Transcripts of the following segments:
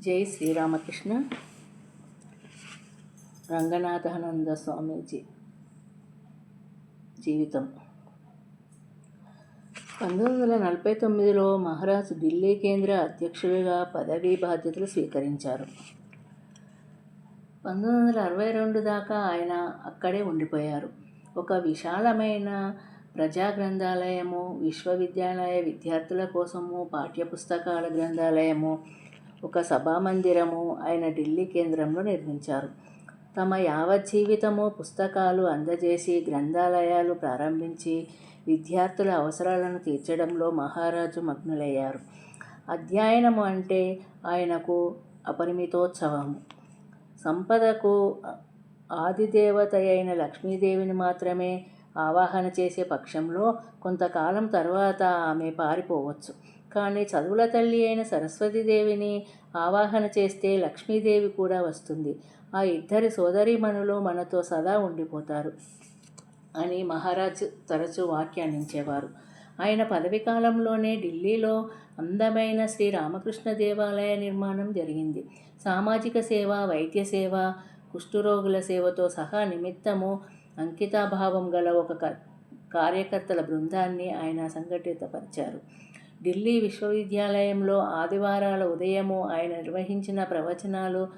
జై శ్రీరామకృష్ణ. రంగనాథానంద స్వామీజీ జీవితం. పంతొమ్మిది వందల నలభై తొమ్మిదిలో మహారాజు ఢిల్లీ కేంద్ర అధ్యక్షుడిగా పదవీ బాధ్యతలు స్వీకరించారు. పంతొమ్మిది వందల అరవై రెండు దాకా ఆయన అక్కడే ఉండిపోయారు. ఒక విశాలమైన ప్రజా గ్రంథాలయము విశ్వవిద్యాలయ విద్యార్థుల కోసము పాఠ్యపుస్తకాల గ్రంథాలయము ఒక సభామందిరము ఆయన ఢిల్లీ కేంద్రంలో నిర్మించారు. తమ యావత్ జీవితము పుస్తకాలు అందజేసి గ్రంథాలయాలు ప్రారంభించి విద్యార్థుల అవసరాలను తీర్చడంలో మహారాజు మగ్నులయ్యారు. అధ్యయనము అంటే ఆయనకు అపరిమితోత్సవము. సంపదకు ఆదిదేవత అయిన లక్ష్మీదేవిని మాత్రమే ఆవాహన చేసే పక్షంలో కొంతకాలం తర్వాత ఆమె పారిపోవచ్చు. కానీ చదువుల తల్లి అయిన సరస్వతీదేవిని ఆవాహన చేస్తే లక్ష్మీదేవి కూడా వస్తుంది. ఆ ఇద్దరి సోదరీమణులు మనతో సదా ఉండిపోతారు అని మహారాజ్ తరచూ వ్యాఖ్యానించేవారు. ఆయన పదవి కాలంలోనే ఢిల్లీలో అందమైన శ్రీ రామకృష్ణ దేవాలయ నిర్మాణం జరిగింది. సామాజిక సేవ వైద్య సేవ కుష్ఠరోగుల సేవతో సహా నిమిత్తము అంకితాభావం గల ఒక కార్యకర్తల బృందాన్ని ఆయన సంఘటితపరిచారు. ఢిల్లీ విశ్వవిద్యాలయంలో ఆదివారాల ఉదయము ఆయన నిర్వహించిన ప్రవచనాలు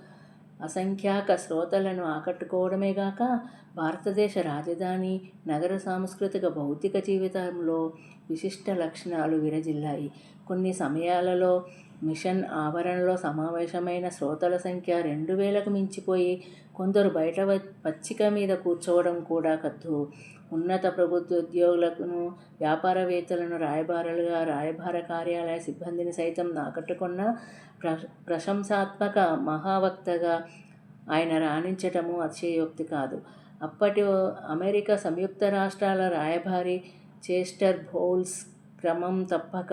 అసంఖ్యాక శ్రోతలను ఆకట్టుకోవడమే గాక భారతదేశ రాజధాని నగర సాంస్కృతిక భౌతిక జీవితంలో విశిష్ట లక్షణాలు విరజిల్లాయి. కొన్ని సమయాలలో మిషన్ ఆవరణలో సమావేశమైన శ్రోతల సంఖ్య రెండు వేలకు మించిపోయి కొందరు బయట పచ్చిక మీద కూర్చోవడం కూడా కద్దు ఉన్నత ప్రభుత్వ ఉద్యోగులను వ్యాపారవేత్తలను రాయబారులుగా రాయబార కార్యాలయ సిబ్బందిని సైతం ఆకట్టుకున్న ప్ర ప్రశంసాత్మక మహావక్తగా ఆయన రాణించటము అతిశయోక్తి కాదు. అప్పటి అమెరికా సంయుక్త రాష్ట్రాల రాయబారి చేస్టర్ బౌల్స్ క్రమం తప్పక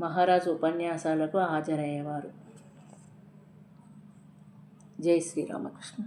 మహారాజు ఉపన్యాసాలకు హాజరయ్యేవారు. జై శ్రీరామకృష్ణ